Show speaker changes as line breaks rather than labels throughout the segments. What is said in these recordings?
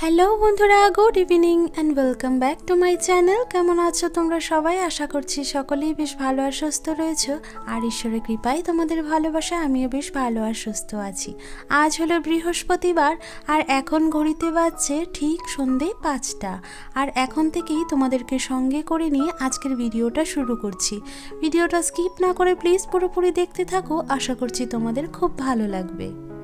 Hello বন্ধুরা, good evening and welcome back to my channel কেমন আছো তোমরা সবাই? আশা করছি সকলেই বেশ ভালো আর সুস্থ রয়েছো। আর ঈশ্বরের কৃপায় তোমাদের ভালোবাসা, আমিও বেশ ভালো আর সুস্থ আছি। আজ হলো বৃহস্পতিবার, আর এখন ঘড়িতে বাজছে ঠিক সন্ধে পাঁচটা। আর এখন থেকেই তোমাদেরকে সঙ্গে করে নিয়ে আজকের ভিডিওটা শুরু করছি। ভিডিওটা স্কিপ না করে প্লিজ পুরোপুরি দেখতে থাকো। আশা করছি তোমাদের খুব ভালো লাগবে।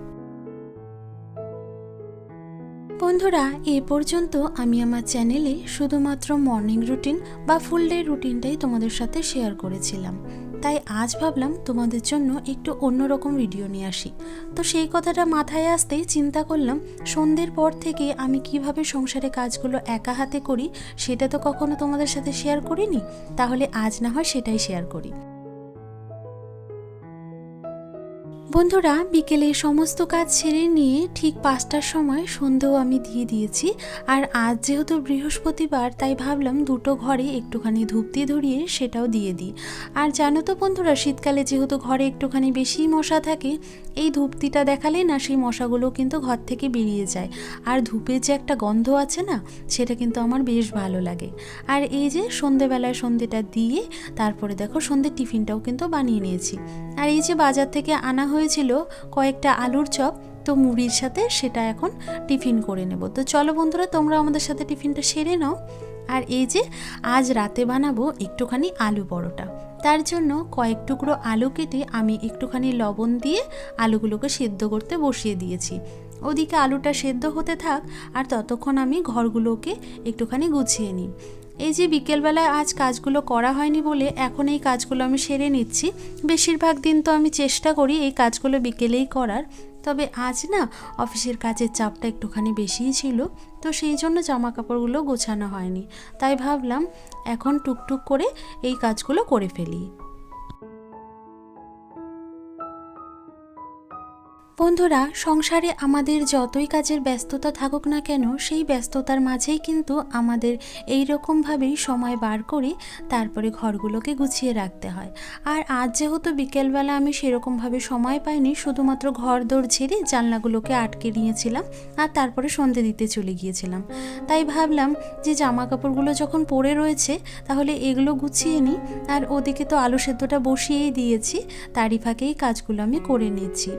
বন্ধুরা, এ পর্যন্ত আমি আমার চ্যানেলে শুধুমাত্র মর্নিং রুটিন বা ফুল ডে রুটিনটাই তোমাদের সাথে শেয়ার করেছিলাম। তাই আজ ভাবলাম তোমাদের জন্য একটু অন্যরকম ভিডিও নিয়ে আসি। তো সেই কথাটা মাথায় আসতেই চিন্তা করলাম, সন্ধ্যের পর থেকে আমি কীভাবে সংসারে কাজগুলো একা হাতে করি, সেটা তো কখনো তোমাদের সাথে শেয়ার করিনি? তাহলে আজ না হয় সেটাই শেয়ার করি। বন্ধুরা, বিকেলে সমস্ত কাজ ছেড়ে নিয়ে ঠিক পাঁচটার সময় সন্ধেও আমি দিয়ে দিয়েছি। আর আজ যেহেতু বৃহস্পতিবার, তাই ভাবলাম দুটো ঘরে একটুখানি ধূপতি ধরিয়ে সেটাও দিয়ে দিই। আর জানো তো বন্ধুরা, শীতকালে যেহেতু ঘরে একটুখানি বেশি মশা থাকে, এই ধূপতিটা দেখালে না সেই মশাগুলো কিন্তু ঘর থেকে বেরিয়ে যায়। আর ধূপের যে একটা গন্ধ আছে না, সেটা কিন্তু আমার বেশ ভালো লাগে। আর এই যে সন্ধেবেলায় সন্ধেটা দিয়ে, তারপরে দেখো সন্ধে টিফিনটাও কিন্তু বানিয়ে নিয়েছি। আর এই যে বাজার থেকে আনা হয়েছিল কয়েকটা আলুর চপ, তো মুড়ির সাথে সেটা এখন টিফিন করে নেব। তো চলো বন্ধুরা, তোমরা আমাদের সাথে টিফিনটা সেরে নাও। আর এই যে আজ রাতে বানাবো একটুখানি আলু পরোটা। তার জন্য কয়েক টুকরো আলু কেটে আমি একটুখানি লবণ দিয়ে আলুগুলোকে সেদ্ধ করতে বসিয়ে দিয়েছি। ওদিকে আলুটা সেদ্ধ হতে থাক, আর ততক্ষণ আমি ঘরগুলোকে একটুখানি গুছিয়ে নিই। এই যে বিকেলবেলায় আজ কাজগুলো করা হয়নি বলে এখন এই কাজগুলো আমি সেরে নিচ্ছি। বেশিরভাগ দিন তো আমি চেষ্টা করি এই কাজগুলো বিকেলেই করার। তবে আজ না অফিসের কাজের চাপটা একটুখানি বেশিই ছিল, তো সেই জন্য জামা কাপড়গুলো গোছানো হয়নি। তাই ভাবলাম এখন টুকটুক করে এই কাজগুলো করে ফেলি। বন্ধুরা, সংসারে আমাদের যতই কাজের ব্যস্ততা থাকুক না কেন, সেই ব্যস্ততার মাঝেই কিন্তু আমাদের এই রকমভাবেই সময় বার করে তারপরে ঘরগুলোকে গুছিয়ে রাখতে হয়। আর আজ যেহেতু বিকেলবেলা আমি সেরকমভাবে সময় পাইনি, শুধুমাত্র ঘর দৌড় ঝেড়ে জানলাগুলোকে আটকে নিয়েছিলাম আর তারপরে সন্ধে দিতে চলে গিয়েছিলাম। তাই ভাবলাম যে জামা কাপড়গুলো যখন পরে রয়েছে, তাহলে এগুলো গুছিয়ে নিই আর ওদিকে তো আলু সেদ্ধটা বসিয়েই দিয়েছি, তারই ফাঁকেই কাজগুলো আমি করে নিচ্ছি।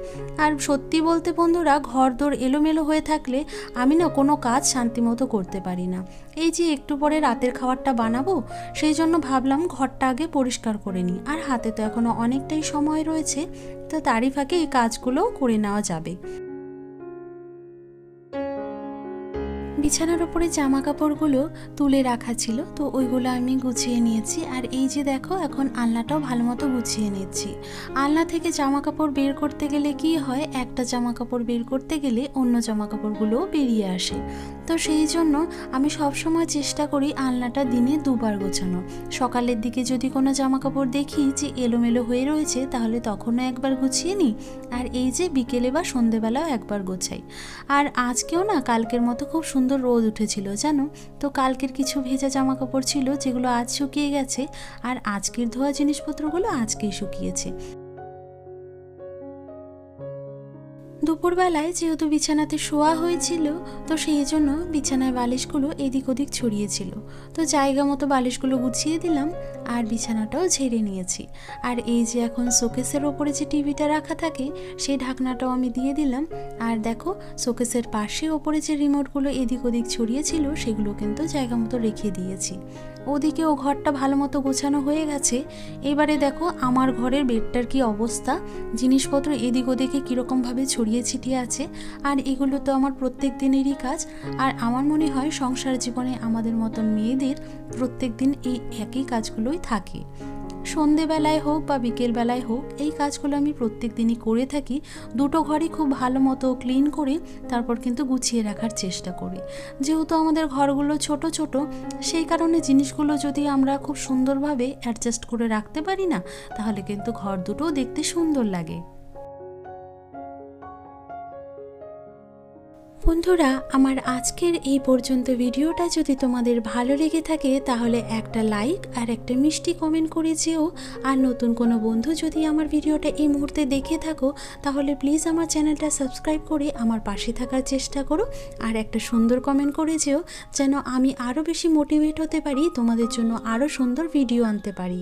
আর সত্যি বলতে বন্ধুরা ঘর দোর এলোমেলো হয়ে থাকলে আমি না কোনো কাজ শান্তিমতো করতে পারি না। এই যে একটু পরে রাতের খাবারটা বানাবো, সেই জন্য ভাবলাম ঘরটা আগে পরিষ্কার করে নিই। আর হাতে তো এখনও অনেকটাই সময় রয়েছে, তো তারই ফাঁকে এই কাজগুলোও করে নেওয়া যাবে। বিছানার ওপরে জামা কাপড়গুলো তুলে রাখা ছিল, তো ওইগুলো আমি গুছিয়ে নিয়েছি। আর এই যে দেখো, এখন আলনাটাও ভালো মতো গুছিয়ে নিচ্ছি। আলনা থেকে জামা কাপড় বের করতে গেলে কি হয়? একটা জামা কাপড় বের করতে গেলে অন্য জামা কাপড়গুলোও বেরিয়ে আসে। তো সেই জন্য আমি সবসময় চেষ্টা করি আলনাটা দিনে দুবার গোছানো সকালের দিকে যদি কোনো জামা কাপড় দেখি যে এলোমেলো হয়ে রয়েছে, তাহলে তখনও একবার গুছিয়ে নিই। আর এই যে বিকেলে বা সন্ধেবেলাও একবার গোছাই। আর আজকেও না কালকের মতো খুব সুন্দর রোদ উঠেছিল, জানো? তো কালকের কিছু ভেজা জামা কাপড় ছিল, যেগুলো আজ শুকিয়ে গেছে, আর আজকের ধোয়া জিনিসপত্রগুলো আজকেই শুকিয়েছে। দুপুরবেলায় যেহেতু বিছানাতে শোয়া হয়েছিল, তো সেই জন্য বিছানায় বালিশগুলো এদিক ওদিক ছড়িয়েছিল তো জায়গা মতো বালিশগুলো গুছিয়ে দিলাম আর বিছানাটাও ঝেড়ে নিয়েছি। আর এই যে এখন শোকেসের ওপরে যে টিভিটা রাখা থাকে, সেই ঢাকনাটাও আমি দিয়ে দিলাম। আর দেখো, শোকেসের পাশে ওপরে যে রিমোটগুলো এদিক ওদিক ছড়িয়েছিল সেগুলো কিন্তু জায়গা মতো রেখে দিয়েছি। ওদিকে ও ঘরটা ভালো মতো গোছানো হয়ে গেছে। এবারে দেখো আমার ঘরের বেডটার কি অবস্থা। জিনিসপত্র এদিক ওদিকে কীরকমভাবে ছড়িয়ে ছিটিয়ে আছে। আর এগুলো তো আমার প্রত্যেক দিনেরই কাজ। আর আমার মনে হয় সংসার জীবনে আমাদের মতন মেয়েদের প্রত্যেক দিন এই একই কাজগুলোই থাকে। সন্ধেবেলায় হোক বা বিকেলবেলায় হোক, এই কাজগুলো আমি প্রত্যেক দিনই করে থাকি। দুটো ঘরই খুব ভালো মতো ক্লিন করে তারপর কিন্তু গুছিয়ে রাখার চেষ্টা করি। যেহেতু আমাদের ঘরগুলো ছোট ছোট, সেই কারণে জিনিসগুলো যদি আমরা খুব সুন্দরভাবে অ্যাডজাস্ট করে রাখতে পারি না, তাহলে কিন্তু ঘর দুটোও দেখতে সুন্দর লাগে। বন্ধুরা, আমার আজকের এই পর্যন্ত ভিডিওটা যদি তোমাদের ভালো লেগে থাকে, তাহলে একটা লাইক আর একটা মিষ্টি কমেন্ট করে যেও। আর নতুন কোনো বন্ধু যদি আমার ভিডিওটা এই মুহূর্তে দেখে থাকো, তাহলে প্লিজ আমার চ্যানেলটা সাবস্ক্রাইব করে আমার পাশে থাকার চেষ্টা করো। আর একটা সুন্দর কমেন্ট করে যেও, যেন আমি আরও বেশি মোটিভেট হতে পারি, তোমাদের জন্য আরও সুন্দর ভিডিও আনতে পারি।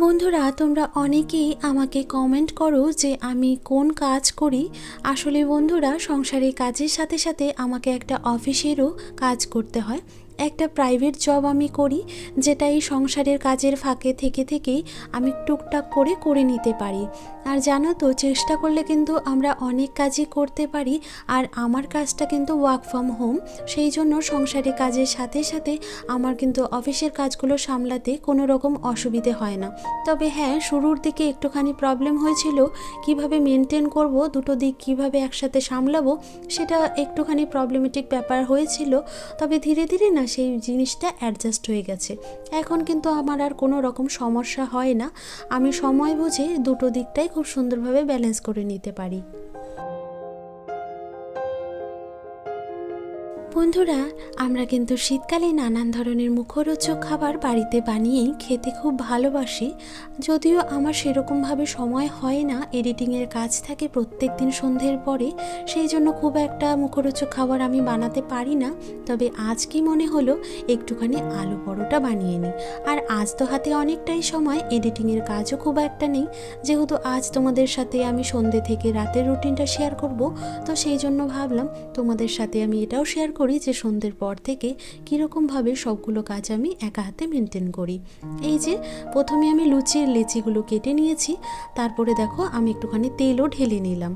বন্ধুরা, তোমরা অনেকেই আমাকে কমেন্ট করো যে আমি কোন কাজ করি। আসলে বন্ধুরা, সংসারের কাজের সাথে সাথে আমাকে একটা অফিসেরও কাজ করতে হয়। একটা প্রাইভেট জব আমি করি, যেটা এই সংসারের কাজের ফাঁকে থেকে থেকেই আমি টুকটাক করে করে নিতে পারি। আর জানো তো, চেষ্টা করলে কিন্তু আমরা অনেক কাজই করতে পারি, আর আমার কাজটা কিন্তু ওয়ার্ক ফ্রম হোম সেই জন্য সংসারের কাজের সাথে সাথে আমার কিন্তু অফিসের কাজগুলো সামলাতে কোনো রকম অসুবিধে হয় না। তবে হ্যাঁ শুরুর দিকে একটুখানি প্রবলেম হয়েছিল, কীভাবে মেনটেন করব, দুটো দিক কীভাবে একসাথে সামলাবো, সেটা একটুখানি প্রবলেমেটিক ব্যাপার হয়েছিল। তবে ধীরে ধীরে না সেই জিনিসটা অ্যাডজাস্ট হয়ে গেছে। এখন কিন্তু আমার আর কোনো রকম সমস্যা হয় না। আমি সময় বুঝে দুটো দিকটাই খুব সুন্দরভাবে ব্যালেন্স করে নিতে পারি। বন্ধুরা, আমরা কিন্তু শীতকালে নানান ধরনের মুখরোচক খাবার বাড়িতে বানিয়েই খেতে খুব ভালোবাসি। যদিও আমার সেরকমভাবে সময় হয় না এডিটিংয়ের কাজ থাকে প্রত্যেক দিন সন্ধ্যের পরে, সেই জন্য খুব একটা মুখরোচক খাবার আমি বানাতে পারি না। তবে আজ কি মনে হলো, একটুখানি আলু পরোটা বানিয়ে নিই। আর আজ তো হাতে অনেকটাই সময়, এডিটিংয়ের কাজও খুব একটা নেই। যেহেতু আজ তোমাদের সাথে আমি সন্ধ্যে থেকে রাতের রুটিনটা শেয়ার করব, তো সেই জন্য ভাবলাম তোমাদের সাথে আমি এটাও শেয়ার করি যে সন্ধ্যের পর থেকে কীরকমভাবে সবগুলো কাজ আমি একা হাতে মেনটেন করি। এই যে, প্রথমে আমি লুচির লেচিগুলো কেটে নিয়েছি, তারপরে দেখো আমি একটুখানি তেলও ঢেলে নিলাম।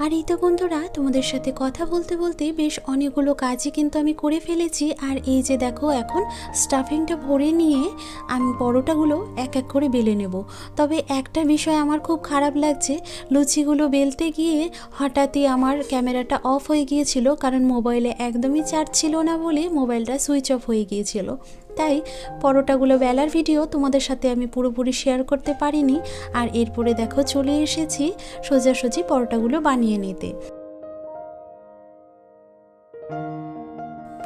আর এই তো বন্ধুরা, তোমাদের সাথে কথা বলতে বলতে বেশ অনেকগুলো কাজই কিন্তু আমি করে ফেলেছি। আর এই যে দেখো, এখন স্টাফিংটা ভরে নিয়ে আমি পরোটাগুলো এক এক করে বেলে নেব। তবে একটা বিষয় আমার খুব খারাপ লাগছে, লুচিগুলো বেলতে গিয়ে হঠাৎই আমার ক্যামেরাটা অফ হয়ে গিয়েছিল, কারণ মোবাইলে একদমই চার্জ ছিল না বলে মোবাইলটা সুইচ অফ হয়ে গিয়েছিল। তাই পরোটাগুলো বেলার ভিডিও তোমাদের সাথে আমি পুরোপুরি শেয়ার করতে পারিনি। আর এরপরে দেখো চলে এসেছি সোজাসুজি পরোটাগুলো বানিয়ে নিতে।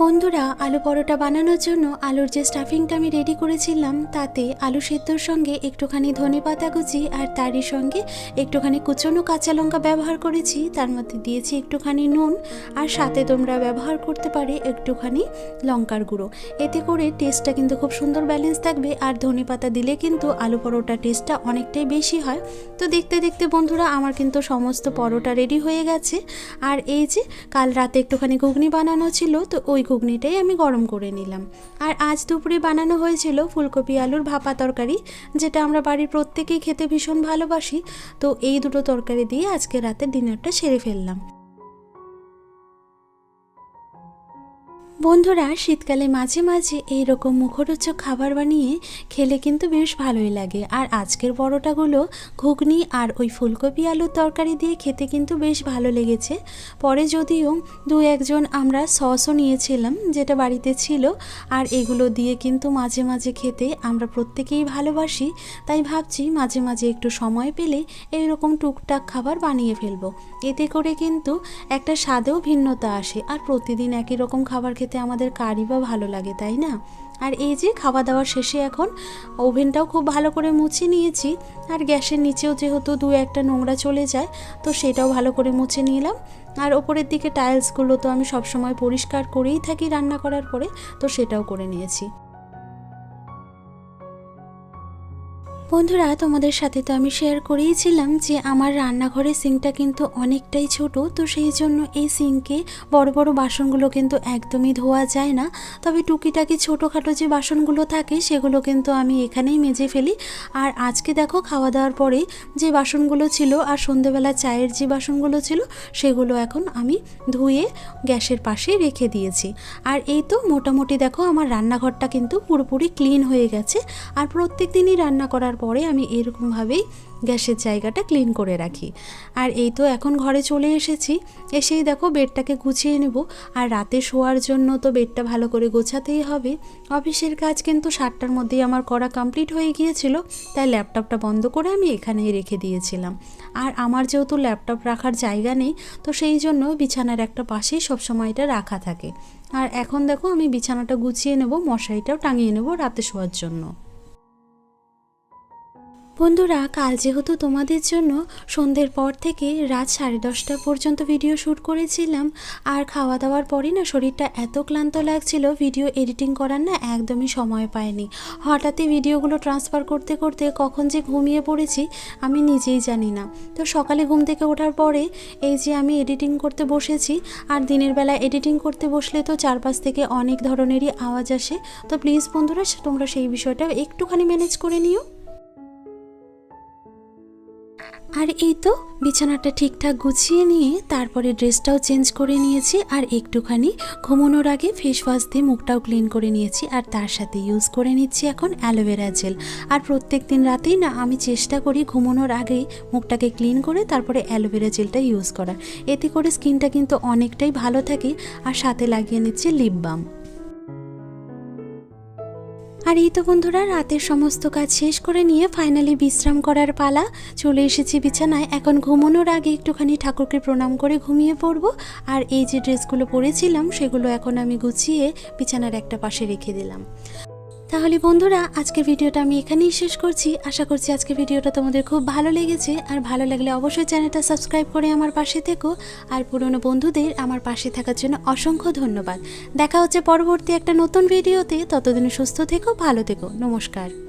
বন্ধুরা, আলু পরোটা বানানোর জন্য আলুর যে স্টাফিংটা আমি রেডি করেছিলাম, তাতে আলু সেদ্ধর সঙ্গে একটুখানি ধনে পাতা কুচি আর তারই সঙ্গে একটুখানি কুচনো কাঁচা লঙ্কা ব্যবহার করেছি। তার মধ্যে দিয়েছি একটুখানি নুন আর সাথে তোমরা ব্যবহার করতে পারে একটুখানি লঙ্কার গুঁড়ো। এতে করে টেস্টটা কিন্তু খুব সুন্দর ব্যালেন্স থাকবে আর ধনে পাতা দিলে কিন্তু আলু পরোটা টেস্টটা অনেকটাই বেশি হয়। তো দেখতে দেখতে বন্ধুরা, আমার কিন্তু সমস্ত পরোটা রেডি হয়ে গেছে। আর এই যে কাল রাতে একটুখানি ঘুগনি বানানো ছিল, তো ওই ঘুগনিটাই আমি গরম করে নিলাম। আর আজ দুপুরে বানানো হয়েছিল ফুলকপি আলুর ভাপা তরকারি, যেটা আমরা বাড়ির প্রত্যেকেই খেতে ভীষণ ভালোবাসি। তো এই দুটো তরকারি দিয়ে আজকে রাতে ডিনারটা সেরে ফেললাম। বন্ধুরা, শীতকালে মাঝে মাঝে এই রকম মুখরোচক খাবার বানিয়ে খেলে কিন্তু বেশ ভালোই লাগে। আর আজকের পরোটাগুলো ঘুগনি আর ওই ফুলকপি আলুর তরকারি দিয়ে খেতে কিন্তু বেশ ভালো লেগেছে। পরে যদিও দু একজন আমরা সসও নিয়েছিলাম, যেটা বাড়িতে ছিল, আর এগুলো দিয়ে কিন্তু মাঝে মাঝে খেতে আমরা প্রত্যেকেই ভালোবাসি। তাই ভাবছি মাঝে মাঝে একটু সময় পেলে এই রকম টুকটাক খাবার বানিয়ে ফেলব। এতে করে কিন্তু একটা স্বাদেও ভিন্নতা আসে, আর প্রতিদিন একই রকম খাবার খেতে আমাদের কারই বা ভালো লাগে, তাই না? আর এই যে খাওয়া দাওয়ার শেষে এখন ওভেনটাও খুব ভালো করে মুছে নিয়েছি। আর গ্যাসের নিচেও যেহেতু দু একটা নোংরা চলে যায়, তো সেটাও ভালো করে মুছে নিলাম। আর ওপরের দিকে টাইলসগুলো তো আমি সবসময় পরিষ্কার করেই থাকি রান্না করার পরে, তো সেটাও করে নিয়েছি। বন্ধুরা, তোমাদের সাথে তো আমি শেয়ার করেইছিলাম যে আমার রান্নাঘরের সিঙ্কটা কিন্তু অনেকটাই ছোট, তো সেই জন্য এই সিঙ্কে বড় বড় বাসনগুলো কিন্তু একদমই ধোয়া যায় না। তবে টুকিটাকি ছোটোখাটো যে বাসনগুলো থাকে, সেগুলো কিন্তু আমি এখানেই মেজে ফেলি। আর আজকে দেখো, খাওয়া দাওয়ার পরে যে বাসনগুলো ছিল আর সন্ধেবেলা চায়ের যে বাসনগুলো ছিল, সেগুলো এখন আমি ধুয়ে গ্যাসের পাশে রেখে দিয়েছি। আর এই তো মোটামুটি দেখো, আমার রান্নাঘরটা কিন্তু পুরোপুরি ক্লিন হয়ে গেছে। আর প্রত্যেক দিনই রান্না করার তারপরে আমি এরকমভাবেই গ্যাসের জায়গাটা ক্লিন করে রাখি। আর এই তো এখন ঘরে চলে এসেছি। এসেই দেখো বেডটাকে গুছিয়ে নেব। আর রাতে শোয়ার জন্য তো বেডটা ভালো করে গোছাতেই হবে। অফিসের কাজ কিন্তু সাতটার মধ্যেই আমার করা কমপ্লিট হয়ে গিয়েছিল। তাই ল্যাপটপটা বন্ধ করে আমি এখানেই রেখে দিয়েছিলাম। আর আমার যেহেতু ল্যাপটপ রাখার জায়গা নেই, তো সেই জন্য বিছানার একটা পাশেই সবসময় এটা রাখা থাকে। আর এখন দেখো আমি বিছানাটা গুছিয়ে নেব, মশারিটাও টাঙিয়ে নেব রাতে শোয়ার জন্য। বন্ধুরা, কাল যেহেতু তোমাদের জন্য সন্ধ্যের পর থেকে রাত সাড়ে দশটা পর্যন্ত ভিডিও শ্যুট করেছিলাম, আর খাওয়া দাওয়ার পরই না শরীরটা এত ক্লান্ত লাগছিল ভিডিও এডিটিং করার না একদমই সময় পাইনি। হঠাৎই ভিডিওগুলো ট্রান্সফার করতে করতে কখন যে ঘুমিয়ে পড়েছি, আমি নিজেই জানি না। তো সকালে ঘুম থেকে ওঠার পরে এই যে আমি এডিটিং করতে বসেছি, আর দিনের বেলা এডিটিং করতে বসলে তো চারপাশ থেকে অনেক ধরনেরই আওয়াজ আসে, তো প্লিজ বন্ধুরা, তোমরা সেই বিষয়টা একটুখানি ম্যানেজ করে নিও। আর এই তো, বিছানাটা ঠিকঠাক গুছিয়ে নিয়ে তারপরে ড্রেসটাও চেঞ্জ করে নিয়েছি আর একটুখানি ঘুমানোর আগে ফেস ওয়াশ দিয়ে মুখটাও ক্লিন করে নিয়েছি আর তার সাথে ইউজ করে নিচ্ছি এখন অ্যালোভেরা জেল আর প্রত্যেক দিন রাতেই না আমি চেষ্টা করি ঘুমানোর আগেই মুখটাকে ক্লিন করে তারপরে অ্যালোভেরা জেলটা ইউজ করার। এতে করে স্কিনটা কিন্তু অনেকটাই ভালো থাকে আর সাথে লাগিয়ে নিচ্ছি লিপ বাম আর এই তো বন্ধুরা, রাতের সমস্ত কাজ শেষ করে নিয়ে ফাইনালি বিশ্রাম করার পালা। চলে এসেছি বিছানায়। এখন ঘুমানোর আগে একটুখানি ঠাকুরকে প্রণাম করে ঘুমিয়ে পড়ব। আর এই যে ড্রেসগুলো পরেছিলাম, সেগুলো এখন আমি গুছিয়ে বিছানার একটা পাশে রেখে দিলাম। তাহলে বন্ধুরা, আজকের ভিডিওটা আমি এখানেই শেষ করছি। আশা করছি আজকের ভিডিওটা তোমাদের খুব ভালো লেগেছে। আর ভালো লাগলে অবশ্যই চ্যানেলটা সাবস্ক্রাইব করে আমার পাশে থেকো। আর পুরনো বন্ধুদের আমার পাশে থাকার জন্য অসংখ্য ধন্যবাদ। দেখা হচ্ছে পরবর্তী একটা নতুন ভিডিওতে। ততদিন সুস্থ থেকো, ভালো থেকো। নমস্কার।